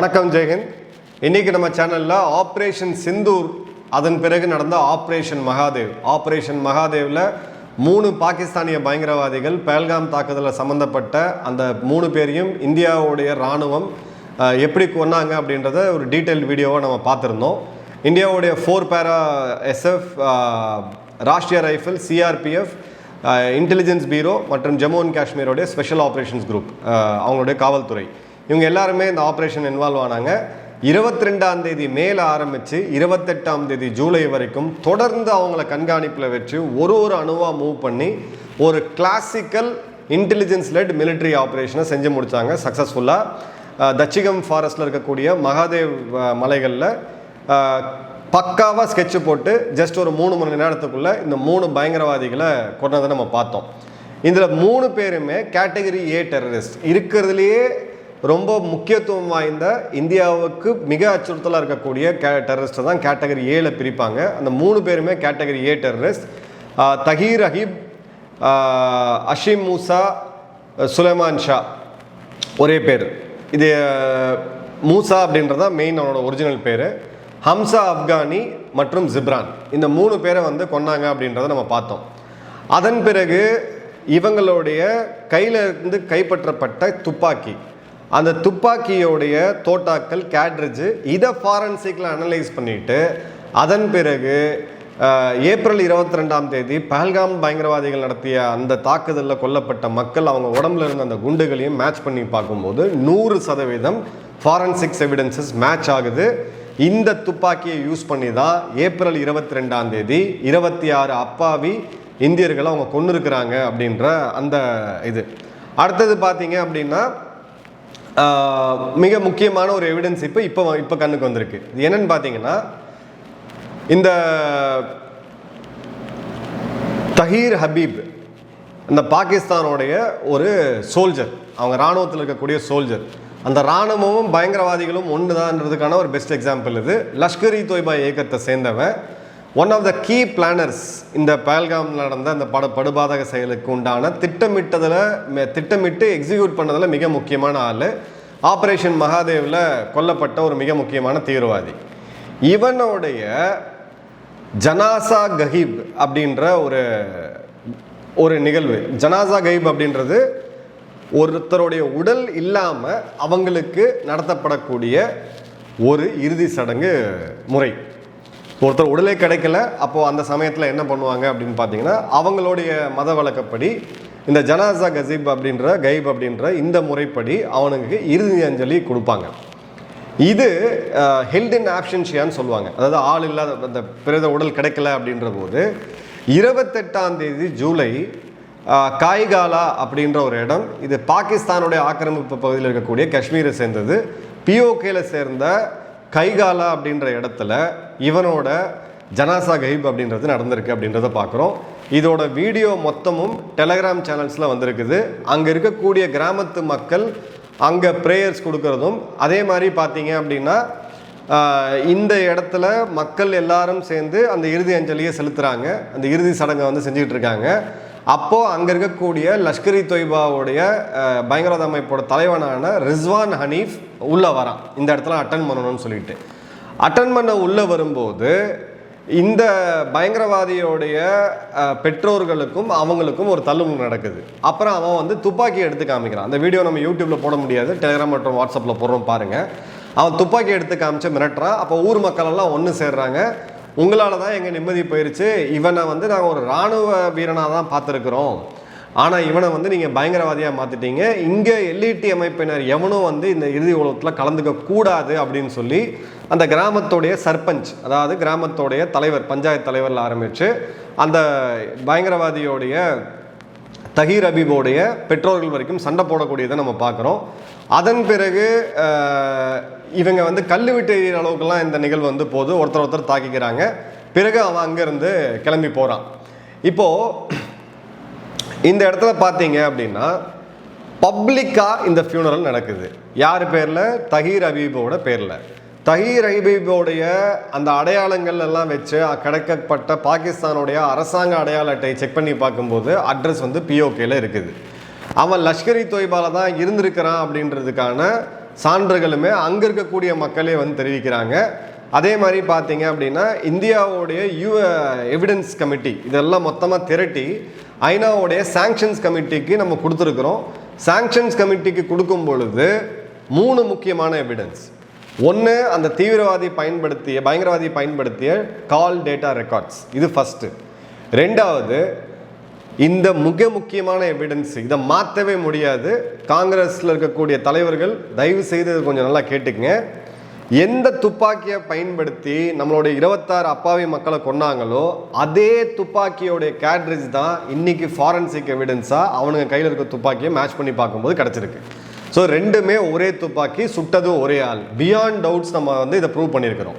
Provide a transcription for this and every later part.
வணக்கம் ஜெயஹிந்த் இன்னைக்கு நம்ம சேனலில் ஆப்ரேஷன் சிந்தூர் அதன் பிறகு நடந்த ஆப்ரேஷன் மகாதேவ் ஆப்ரேஷன் மகாதேவில் மூணு பாகிஸ்தானிய பயங்கரவாதிகள் பேல்காம் தாக்குதலில் சம்மந்தப்பட்ட அந்த மூணு பேரையும் இந்தியாவுடைய இராணுவம் எப்படி கொன்னாங்க அப்படின்றத ஒரு டீட்டெயில் வீடியோவை நம்ம பார்த்துருந்தோம். இந்தியாவுடைய four para SF Rashtriya rifle CRPF intelligence bureau மற்றும் ஜம்மு அண்ட் காஷ்மீரோடைய ஸ்பெஷல் ஆப்ரேஷன்ஸ் குரூப் அவங்களுடைய காவல்துறை. இவங்க எல்லாருமே இந்த ஆப்ரேஷன் இன்வால்வ் ஆனாங்க. இருபத்தி ரெண்டாம் தேதி மேலே ஆரம்பித்து இருபத்தெட்டாம் தேதி ஜூலை வரைக்கும் தொடர்ந்து அவங்கள கண்காணிப்பில் வச்சு ஒரு ஒரு அணுவாக மூவ் பண்ணி ஒரு கிளாசிக்கல் இன்டெலிஜென்ஸ் லெட் மிலிட்ரி ஆப்ரேஷனை செஞ்சு முடித்தாங்க சக்ஸஸ்ஃபுல்லாக தச்சிகம் ஃபாரஸ்ட்டில் இருக்கக்கூடிய மகாதேவ் மலைகளில் பக்காவாக ஸ்கெட்ச் போட்டு ஜஸ்ட் ஒரு மூணு மணி நேரத்துக்குள்ளே இந்த மூணு பயங்கரவாதிகளை கொண்டதை நம்ம பார்த்தோம். இதில் மூணு பேருமே கேட்டகரி ஏ டெரரிஸ்ட் இருக்கிறதுலையே ரொம்ப முக்கியத்துவம் வாய்ந்த இந்தியாவுக்கு மிக அச்சுறுத்தலாக இருக்கக்கூடிய கே டெரரிஸ்ட்டை தான் கேட்டகரி ஏல பிரிப்பாங்க. அந்த மூணு பேருமே category A terrorist Tahir Aheeb Ashim Musa Sulaiman Shah. ஒரே பேர். இது மூசா அப்படின்றது தான் மெயின் அவனோட ஒரிஜினல் பேர். ஹம்சா அப்கானி மற்றும் ஜிப்ரான். இந்த மூணு பேரை வந்து கொன்னாங்க அப்படின்றத நம்ம பார்த்தோம். அதன் பிறகு இவங்களுடைய கையில் இருந்து கைப்பற்றப்பட்ட துப்பாக்கி. அந்த துப்பாக்கியோடைய தோட்டாக்கள் கேட்ரிட்ஜு இதை ஃபாரன்சிக்கில் அனலைஸ் பண்ணிவிட்டு அதன் பிறகு ஏப்ரல் இருபத்தி ரெண்டாம் தேதி பஹல்காம் பயங்கரவாதிகள் நடத்திய அந்த தாக்குதலில் கொல்லப்பட்ட மக்கள் அவங்க உடம்புல இருந்த அந்த குண்டுகளையும் மேட்ச் பண்ணி பார்க்கும்போது நூறு சதவீதம் ஃபாரன்சிக்ஸ் எவிடன்சஸ் மேட்ச் ஆகுது. இந்த துப்பாக்கியை யூஸ் பண்ணி தான் ஏப்ரல் இருபத்தி ரெண்டாம் தேதி இருபத்தி ஆறு அப்பாவி இந்தியர்களை அவங்க கொண்டு இருக்கிறாங்க அப்படின்ற அந்த இது. அடுத்தது பார்த்தீங்க அப்படின்னா மிக முக்கியமான ஒரு எவிடன்ஸ் இப்போ இப்போ இப்போ கண்ணுக்கு வந்திருக்கு. இது என்னன்னு பார்த்தீங்கன்னா இந்த தஹீர் ஹபீப் இந்த பாகிஸ்தானோடைய ஒரு சோல்ஜர் அவங்க இராணுவத்தில் இருக்கக்கூடிய சோல்ஜர் அந்த இராணுவமும் பயங்கரவாதிகளும் ஒன்று தான்றதுக்கான ஒரு பெஸ்ட் எக்ஸாம்பிள் இது. லஷ்கர் இ தொய்பா இயக்கத்தை சேர்ந்தவன். One of the key planners இந்த பஹல்காம் நடந்த அந்த பட படுபாதக செயலுக்கு உண்டான திட்டமிட்டதில் திட்டமிட்டு எக்ஸிக்யூட் பண்ணதில் மிக முக்கியமான ஆள் ஆப்ரேஷன் மகாதேவில் கொல்லப்பட்ட ஒரு மிக முக்கியமான தீவிரவாதி. இவனுடைய ஜனாசா கஹீப் அப்படின்ற ஒரு ஒரு நிகழ்வு. ஜனாசா கஹீப் அப்படின்றது ஒருத்தருடைய உடல் இல்லாமல் அவங்களுக்கு நடத்தப்படக்கூடிய ஒரு இறுதி சடங்கு முறை. ஒருத்தர் உடலே கிடைக்கல அப்போது அந்த சமயத்தில் என்ன பண்ணுவாங்க அப்படின்னு பார்த்தீங்கன்னா அவங்களுடைய மத வழக்கப்படி இந்த ஜனாசா கசீப் அப்படின்ற கைப் அப்படின்ற இந்த முறைப்படி அவனுக்கு இறுதி அஞ்சலி கொடுப்பாங்க. இது ஹெல்ட் இன் ஆப்ஷன்ஷியான்னு சொல்லுவாங்க. அதாவது ஆள் இல்லாத அந்த பிரேத உடல் கிடைக்கல அப்படின்ற போது இருபத்தெட்டாம் தேதி ஜூலை காய்காலா அப்படின்ற ஒரு இடம் இது பாகிஸ்தானுடைய ஆக்கிரமிப்பு பகுதியில் இருக்கக்கூடிய காஷ்மீரை சேர்ந்தது. பிஓகேல சேர்ந்த கைகாலா அப்படின்ற இடத்துல இவனோட ஜனாசா கைப் அப்படின்றது நடந்திருக்கு அப்படின்றத பார்க்குறோம். இதோட வீடியோ மொத்தமும் டெலகிராம் சேனல்ஸில் வந்திருக்குது. அங்கே இருக்கக்கூடிய கிராமத்து மக்கள் அங்கே ப்ரேயர்ஸ் கொடுக்கறதும் அதே மாதிரி பார்த்தீங்க அப்படின்னா இந்த இடத்துல மக்கள் எல்லாரும் சேர்ந்து அந்த இறுதி அஞ்சலியை செலுத்துகிறாங்க அந்த இறுதி சடங்கை வந்து செஞ்சுக்கிட்டு இருக்காங்க அப்போது அங்கே இருக்கக்கூடிய லஷ்கர் இ தொய்பாவுடைய பயங்கரவாத அமைப்போட தலைவனான ரிஸ்வான் ஹனீஃப் உள்ளே வரான். இந்த இடத்துல அட்டன் பண்ணணும்னு சொல்லிட்டு. அட்டன் பண்ண உள்ளே வரும்போது இந்த பயங்கரவாதியோடைய பெற்றோர்களுக்கும் அவங்களுக்கும் ஒரு தள்ளுமுள் நடக்குது. அப்புறம் அவன் வந்து துப்பாக்கி எடுத்து காமிக்கிறான். அந்த வீடியோ நம்ம யூடியூப்பில் போட முடியாது டெலிகிராம் மற்றும் வாட்ஸ்அப்பில் போடுறோம் பாருங்கள் அவன் துப்பாக்கி எடுத்து காமிச்சு மிரட்டுறான் அப்போ ஊர் மக்களெல்லாம் ஒன்று சேர்றாங்க. உங்களால் தான் எங்கள் நிம்மதி போயிடுச்சு இவனை வந்து நாங்கள் ஒரு இராணுவ வீரனாக தான் பார்த்துருக்குறோம். ஆனால் இவனை வந்து நீங்கள் பயங்கரவாதியாக மாற்றிட்டீங்க இங்கே எல்இடி அமைப்பினர் எவனும் வந்து இந்த இறுதி உலகத்தில் கலந்துக்க கூடாது அப்படின்னு சொல்லி அந்த கிராமத்துடைய சர்பஞ்ச் அதாவது கிராமத்துடைய தலைவர் பஞ்சாயத்து தலைவரில் ஆரம்பித்து அந்த பயங்கரவாதியோடைய தஹீர் அபீபோடைய பெற்றோர்கள் வரைக்கும் சண்டை போடக்கூடியதை நம்ம பார்க்குறோம். அதன் பிறகு இவங்க வந்து கல் விட்டு எறிகிற அளவுக்குலாம் இந்த நிகழ்வு வந்து போது ஒருத்தர் ஒருத்தர் தாக்கிக்கிறாங்க. பிறகு அவன் அங்கேருந்து கிளம்பி போகிறான் இப்போது இந்த இடத்துல பார்த்தீங்க அப்படின்னா பப்ளிக்காக இந்த ஃபியூனரல் நடக்குது. யார் பேரில்? தஹீர் அபீபோட பேரில். தஹீர் ஹபீபோடைய அந்த அடையாளங்கள் எல்லாம் வச்சு கிடைக்கப்பட்ட பாகிஸ்தானுடைய அரசாங்க அடையாள அட்டை செக் பண்ணி பார்க்கும்போது அட்ரஸ் வந்து பிஓகேல இருக்குது. அவன் லஷ்கர் இ தொய்பால தான் இருந்திருக்கிறான் அப்படின்றதுக்கான சான்றுகளுமே அங்கே இருக்கக்கூடிய மக்களே வந்து தெரிவிக்கிறாங்க. அதே மாதிரி பார்த்தீங்க அப்படின்னா இந்தியாவுடைய யூ எவிடன்ஸ் கமிட்டி இதெல்லாம் மொத்தமாக திரட்டி ஐநாவுடைய சாங்ஷன்ஸ் கமிட்டிக்கு நம்ம கொடுத்துருக்குறோம். சாங்ஷன்ஸ் கமிட்டிக்கு கொடுக்கும் பொழுது மூணு முக்கியமான எவிடன்ஸ் ஒன்று அந்த தீவிரவாதி பயன்படுத்திய பயங்கரவாதி பயன்படுத்திய கால் டேட்டா ரெக்கார்ட்ஸ் இது ஃபஸ்ட்டு ரெண்டாவது இந்த மிக முக்கியமான எவிடன்ஸ் இதை மாற்றவே முடியாது. காங்கிரஸில் இருக்கக்கூடிய தலைவர்கள் தயவு செய்து கொஞ்சம் நல்லா கேட்டுக்கங்க. எந்த துப்பாக்கியை பயன்படுத்தி நம்மளுடைய இருபத்தாறு அப்பாவி மக்களை கொன்னாங்களோ அதே துப்பாக்கியோடைய கேட்ரிஜ் தான் இன்றைக்கி ஃபாரன்சிக் எவிடன்ஸாக அவனுங்க கையில் இருக்க துப்பாக்கியை மேட்ச் பண்ணி பார்க்கும்போது கிடச்சிருக்கு. ஸோ ரெண்டுமே ஒரே துப்பாக்கி சுட்டதும் ஒரே ஆள். பியாண்ட் டவுட்ஸ் நம்ம வந்து இதை ப்ரூவ் பண்ணியிருக்கிறோம்.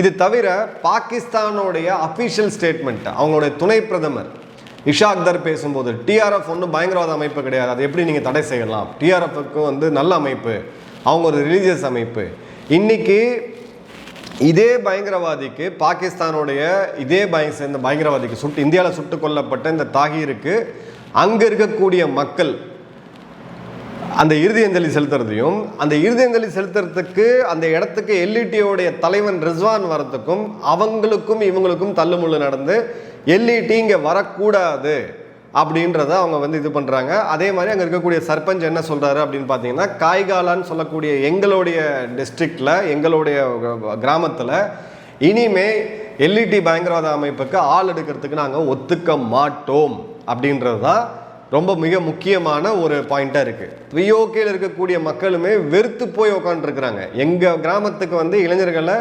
இது தவிர பாகிஸ்தானுடைய அஃபிஷியல் ஸ்டேட்மெண்ட் அவங்களுடைய துணை பிரதமர் இஷாக் தர் பேசும்போது டிஆர்எஃப் ஒன்றும் பயங்கரவாத அமைப்பு கிடையாது. அதை எப்படி நீங்கள் தடை செய்யலாம்? டிஆர்எஃப்க்கும் வந்து நல்ல அமைப்பு. அவங்க ஒரு ரிலீஜியஸ் அமைப்பு. இன்னைக்கு இதே பயங்கரவாதிக்கு பாகிஸ்தானுடைய இதே பய சேர்ந்த பயங்கரவாதிக்கு சுட்டு இந்தியாவில் சுட்டு கொல்லப்பட்ட இந்த தாகீருக்கு அங்கே இருக்கக்கூடிய மக்கள் அந்த இறுதி அஞ்சலி செலுத்துறதையும் அந்த இறுதி அஞ்சலி செலுத்துறதுக்கு அந்த இடத்துக்கு எல்இடியோடைய தலைவன் ரிஸ்வான் வரத்துக்கும் அவங்களுக்கும் இவங்களுக்கும் தள்ளுமுள்ளு நடந்து எல்இடி இங்கே வரக்கூடாது அப்படின்றத அவங்க வந்து இது பண்ணுறாங்க அதே மாதிரி அங்கே இருக்கக்கூடிய சர்பஞ்ச் என்ன சொல்கிறாரு அப்படின்னு பார்த்தீங்கன்னா காய்காலான்னு சொல்லக்கூடிய எங்களுடைய டிஸ்ட்ரிக்டில் எங்களுடைய கிராமத்தில் இனிமே எல்இடி பயங்கரவாத அமைப்புக்கு ஆள் எடுக்கிறதுக்கு நாங்கள் ஒத்துக்க மாட்டோம் அப்படின்றது தான் ரொம்ப மிக முக்கியமான ஒரு பாயிண்ட்டாக இருக்குது பிஓகேயில் இருக்கக்கூடிய மக்களுமே வெறுத்து போய் உட்காந்துருக்குறாங்க எங்கள் கிராமத்துக்கு வந்து இளைஞர்களை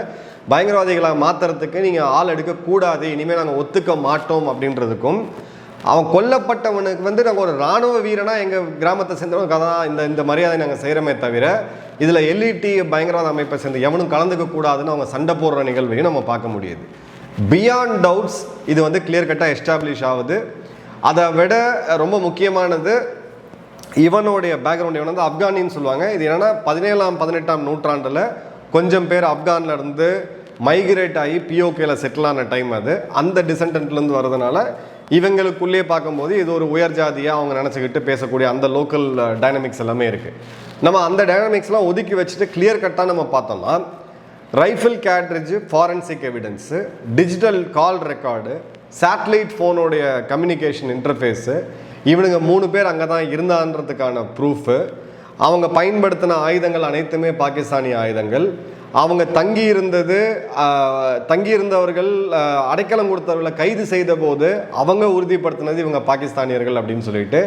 பயங்கரவாதிகளாக மாற்றுறதுக்கு நீங்கள் ஆள் எடுக்கக்கூடாது இனிமேல் நாங்கள் ஒத்துக்க மாட்டோம் அப்படின்றதுக்கும் அவன் கொல்லப்பட்டவனுக்கு வந்து நாங்கள் ஒரு இராணுவ வீரனாக எங்கள் கிராமத்தை சேர்ந்தவங்க தான் இந்த இந்த மரியாதை நாங்கள் செய்கிறோமே தவிர இதில் எல்இடி பயங்கரவாத அமைப்பை சேர்ந்து எவனும் கலந்துக்க கூடாதுன்னு அவங்க சண்டை போடுற நிகழ்வையும் நம்ம பார்க்க முடியுது. பியாண்ட் டவுட்ஸ் இது வந்து கிளியர் கட்டாக எஸ்டாப்ளிஷ் ஆகுது. அதை விட ரொம்ப முக்கியமானது இவனுடைய பேக்ரவுண்ட் இவன் வந்து ஆப்கானின்னு சொல்லுவாங்க. இது என்னென்னா பதினேழாம் பதினெட்டாம் நூற்றாண்டில் கொஞ்சம் பேர் ஆப்கான்ல இருந்து மைக்ரேட் ஆகி பிஓகேல செட்டில் ஆன டைம் அது. அந்த டிசன்டன்ட்லேருந்து வர்றதுனால இவங்களுக்குள்ளேயே பார்க்கும்போது இது ஒரு உயர் ஜாதியாக அவங்க நினச்சிக்கிட்டு பேசக்கூடிய அந்த லோக்கல் டைனமிக்ஸ் எல்லாமே இருக்குது நம்ம அந்த டைனமிக்ஸ்லாம் ஒதுக்கி வச்சுட்டு கிளியர் கட்டாக நம்ம பார்த்தோம்னா rifle cartridge forensic evidence digital call record satellite ஃபோனுடைய communication interface இவனுங்க மூணு பேர் அங்கே தான் இருந்தான்றதுக்கான ப்ரூஃபு அவங்க பயன்படுத்தின ஆயுதங்கள் அனைத்துமே பாகிஸ்தானி ஆயுதங்கள். அவங்க தங்கி இருந்தது தங்கி இருந்தவர்கள் அடைக்கலம் கொடுத்தவர்களை கைது செய்த போது அவங்க உறுதிப்படுத்தினது இவங்க பாகிஸ்தானியர்கள் அப்படின்னு சொல்லிட்டு.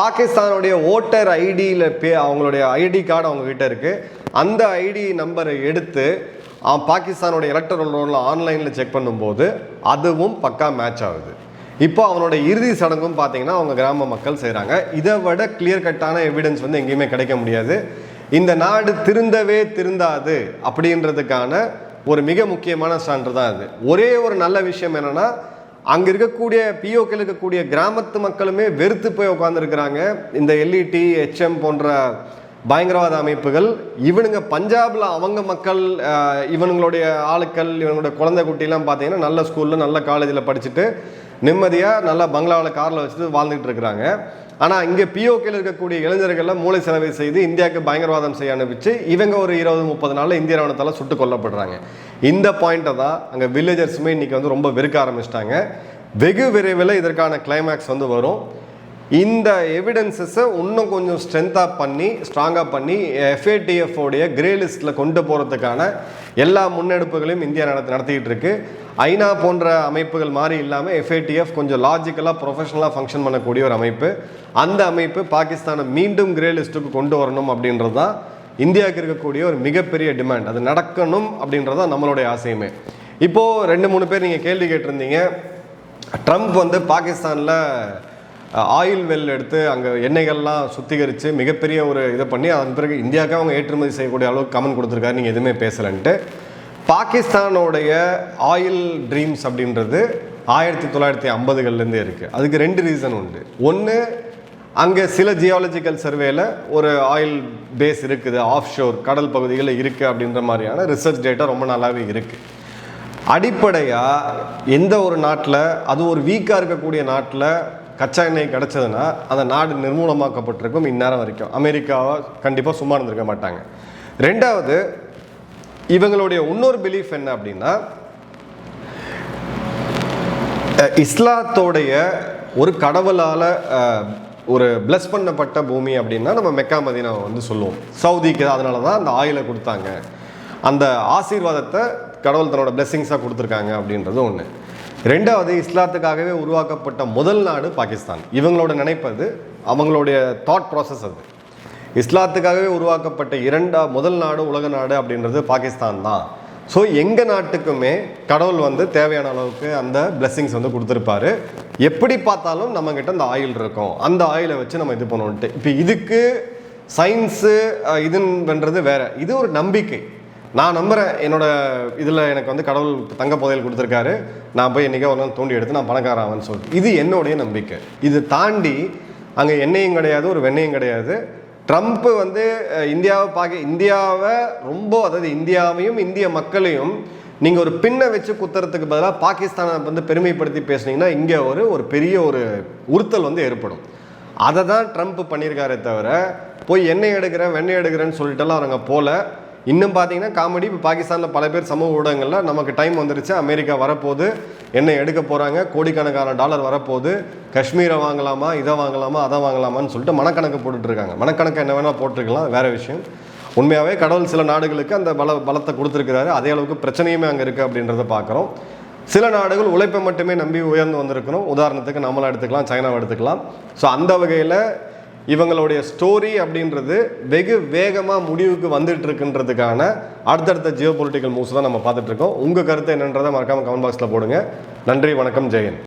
பாகிஸ்தானுடைய ஓட்டர் ஐடியில் பே அவங்களுடைய ஐடி கார்டு அவங்கக்கிட்ட இருக்குது அந்த ஐடி நம்பரை எடுத்து பாகிஸ்தானோட எலக்ட்ரல் ரோலில் ஆன்லைனில் செக் பண்ணும்போது அதுவும் பக்கா மேட்ச் ஆகுது. இப்போ அவனோட இறுதி சடங்கும் பார்த்தீங்கன்னா அவங்க கிராம மக்கள் செய்கிறாங்க இதை விட கிளியர் கட்டான எவிடன்ஸ் வந்து எங்கேயுமே கிடைக்க முடியாது. இந்த நாடு திருந்தவே திருந்தாது அப்படின்றதுக்கான ஒரு மிக முக்கியமான சான்று தான் அது. ஒரே ஒரு நல்ல விஷயம் என்னென்னா அங்கே இருக்கக்கூடிய பிஓக்கில் இருக்கக்கூடிய கிராமத்து மக்களுமே வெறுத்து போய் உட்காந்துருக்கிறாங்க இந்த எல்இடி ஹெச்எம் போன்ற பயங்கரவாத அமைப்புகள் இவனுங்க பஞ்சாபில் அவங்க மக்கள் இவனுங்களுடைய ஆளுக்கள் இவனுடைய குழந்தை குட்டிலாம் பார்த்தீங்கன்னா நல்ல ஸ்கூலில் நல்ல காலேஜில் படிச்சுட்டு நிம்மதியாக நல்லா பங்களாவில் காரில் வச்சுட்டு வாழ்ந்துகிட்டு இருக்கிறாங்க. ஆனால் இங்கே பிஓகேல இருக்கக்கூடிய இளைஞர்கள்லாம் மூளை செலவை செய்து இந்தியாவுக்கு பயங்கரவாதம் செய்ய அனுப்பிச்சு இவங்க ஒரு இருபது முப்பது நாளில் இந்திய ராணுவத்தால் சுட்டு கொல்லப்படுறாங்க. இந்த பாயிண்ட்டை தான் அங்கே வில்லேஜர்ஸுமே இன்றைக்கி வந்து ரொம்ப வெறுக்க ஆரம்பிச்சிட்டாங்க. வெகு விரைவில் இதற்கான கிளைமேக்ஸ் வந்து வரும். இந்த எவிடன்சஸை இன்னும் கொஞ்சம் ஸ்ட்ரென்த்தாக பண்ணி ஸ்ட்ராங்காக பண்ணி எஃப்ஏடிஎஃப்ஓடைய கிரே லிஸ்ட்டில் கொண்டு போகிறதுக்கான எல்லா முன்னெடுப்புகளையும் இந்தியா நடத்தி நடத்திக்கிட்டு இருக்கு. ஐநா போன்ற அமைப்புகள் மாதிரி இல்லாமல் எஃப்ஏடிஎஃப் கொஞ்சம் லாஜிக்கலாக ப்ரொஃபஷனலாக ஃபங்க்ஷன் பண்ணக்கூடிய ஒரு அமைப்பு. அந்த அமைப்பு பாகிஸ்தானை மீண்டும் கிரே லிஸ்ட்டுக்கு கொண்டு வரணும் அப்படின்றது தான் இந்தியாவுக்கு இருக்கக்கூடிய ஒரு மிகப்பெரிய டிமாண்ட் அது நடக்கணும் அப்படின்றது தான் நம்மளுடைய ஆசையுமே. இப்போது ரெண்டு மூணு பேர் நீங்கள் கேள்வி கேட்டிருந்தீங்க. ட்ரம்ப் வந்து பாகிஸ்தானில் ஆயில் வெல் எடுத்து அங்கே எண்ணெய்கள்லாம் சுத்திகரித்து மிகப்பெரிய ஒரு இதை பண்ணி அதன் பிறகு இந்தியாவுக்கு அவங்க ஏற்றுமதி செய்யக்கூடிய அளவுக்கு கமெண்ட் கொடுத்துருக்காரு நீங்கள் எதுவுமே பேசலைன்ட்டு. பாகிஸ்தானோடைய ஆயில் ட்ரீம்ஸ் அப்படின்றது ஆயிரத்தி தொள்ளாயிரத்தி ஐம்பதுகள்லேருந்தே இருக்குது அதுக்கு ரெண்டு ரீசன் உண்டு. ஒன்று அங்கே சில ஜியாலஜிக்கல் சர்வேல ஒரு ஆயில் பேஸ் இருக்குது ஆஃப் ஷோர் கடல் பகுதிகளில் இருக்குது அப்படின்ற மாதிரியான ரிசர்ச் டேட்டா ரொம்ப நல்லாவே இருக்குது அடிப்படையாக எந்த ஒரு நாட்டில் அது ஒரு வீக்காக இருக்கக்கூடிய நாட்டில் கச்சா எண்ணெய் கிடச்சதுன்னா அந்த நாடு நிர்மூலமாக்கப்பட்டிருக்கும் இந்நேரம் வரைக்கும். அமெரிக்காவை கண்டிப்பாக சும்மா இருந்திருக்க மாட்டாங்க. ரெண்டாவது இவங்களுடைய இன்னொரு பிலீஃப் என்ன அப்படின்னா இஸ்லாத்தோடைய ஒரு கடவுளால் ஒரு பிளஸ் பண்ணப்பட்ட பூமி அப்படின்னா நம்ம மெக்கா மதீனாவை வந்து சொல்லுவோம். சவுதிக்கு அதனால தான் அந்த ஆயிலை கொடுத்தாங்க. அந்த ஆசீர்வாதத்தை கடவுள் தன்னோட பிளெஸ்ஸிங்ஸாக கொடுத்துருக்காங்க அப்படின்றது ஒன்று ரெண்டாவது இஸ்லாத்துக்காகவே உருவாக்கப்பட்ட முதல் நாடு பாகிஸ்தான். இவங்களோட நினைப்பது அவங்களுடைய தாட் ப்ராசஸ் அது. இஸ்லாத்துக்காகவே உருவாக்கப்பட்ட இரண்டா முதல் நாடு உலக நாடு அப்படின்றது பாகிஸ்தான் தான். ஸோ எங்கள் நாட்டுக்குமே கடவுள் வந்து தேவையான அளவுக்கு அந்த பிளெஸ்ஸிங்ஸ் வந்து கொடுத்துருப்பாரு. எப்படி பார்த்தாலும் நம்மக்கிட்ட அந்த ஆயில் இருக்கும். அந்த ஆயிலை வச்சு நம்ம இது பண்ணணுன்ட்டு இப்போ இதுக்கு சயின்ஸு இதுன்றது வேற. இது ஒரு நம்பிக்கை. நான் நம்புகிறேன் என்னோடய இதில் எனக்கு வந்து கடவுள் தங்க புதையல் கொடுத்துருக்காரு. நான் போய் என்றைக்கோ ஒரு நாள் தூண்டி எடுத்து நான் பணக்காரன் ஆவேன்னு சொல்லிட்டு இது என்னுடைய நம்பிக்கை. இது தாண்டி அங்கே எண்ணெயும் கிடையாது ஒரு வெண்ணையும் கிடையாது. ட்ரம்ப்பு வந்து இந்தியாவை பார்க்க இந்தியாவை ரொம்ப அதாவது இந்தியாவையும் இந்திய மக்களையும் நீங்கள் ஒரு பின்னை வச்சு குத்துறதுக்கு பதிலாக பாகிஸ்தானை வந்து பெருமைப்படுத்தி பேசுனீங்கன்னா இங்கே ஒரு ஒரு பெரிய ஒரு உறுத்தல் வந்து ஏற்படும். அதை தான் ட்ரம்ப் பண்ணியிருக்காரே தவிர போய் எண்ணெய் எடுக்கிறேன் வெண்ணெய் எடுக்கிறேன்னு சொல்லிட்டுலாம் அவங்க போல இன்னும் பார்த்தீங்கன்னா காமெடி இப்போ பாகிஸ்தானில் பல பேர் சமூக ஊடகங்களில் நமக்கு டைம் வந்துருச்சு. அமெரிக்கா வரப்போகுது. என்ன எடுக்க போகிறாங்க கோடிக்கணக்கான டாலர் வரப்போகுது. காஷ்மீரை வாங்கலாமா? இதை வாங்கலாமா? அதை வாங்கலாமான்னு சொல்லிட்டு மனக்கணக்கு போட்டுட்ருக்காங்க மனக்கணக்கு என்ன வேணால் போட்டிருக்கலாம். வேறு விஷயம். உண்மையாகவே கடவுள் சில நாடுகளுக்கு அந்த பல பலத்தை கொடுத்துருக்கிறாரு. அதே அளவுக்கு பிரச்சனையுமே அங்கே இருக்குது அப்படின்றத பார்க்குறோம். சில நாடுகள் உழைப்பை மட்டுமே நம்பி உயர்ந்து வந்திருக்கணும். உதாரணத்துக்கு நம்மளாக எடுத்துக்கலாம் சைனாவை எடுத்துக்கலாம். ஸோ அந்த வகையில் இவங்களுடைய ஸ்டோரி அப்படின்றது வெகு வேகமாக முடிவுக்கு வந்துட்டு இருக்குன்றதுக்கான அடுத்தடுத்த ஜியோ பொலிட்டிக்கல் மூவ்ஸ் தான் நம்ம பார்த்துட்டு இருக்கோம் உங்கள் கருத்து என்னன்றதை மறக்காமல் கமெண்ட் பாக்ஸில் போடுங்க. நன்றி வணக்கம் ஜெயன்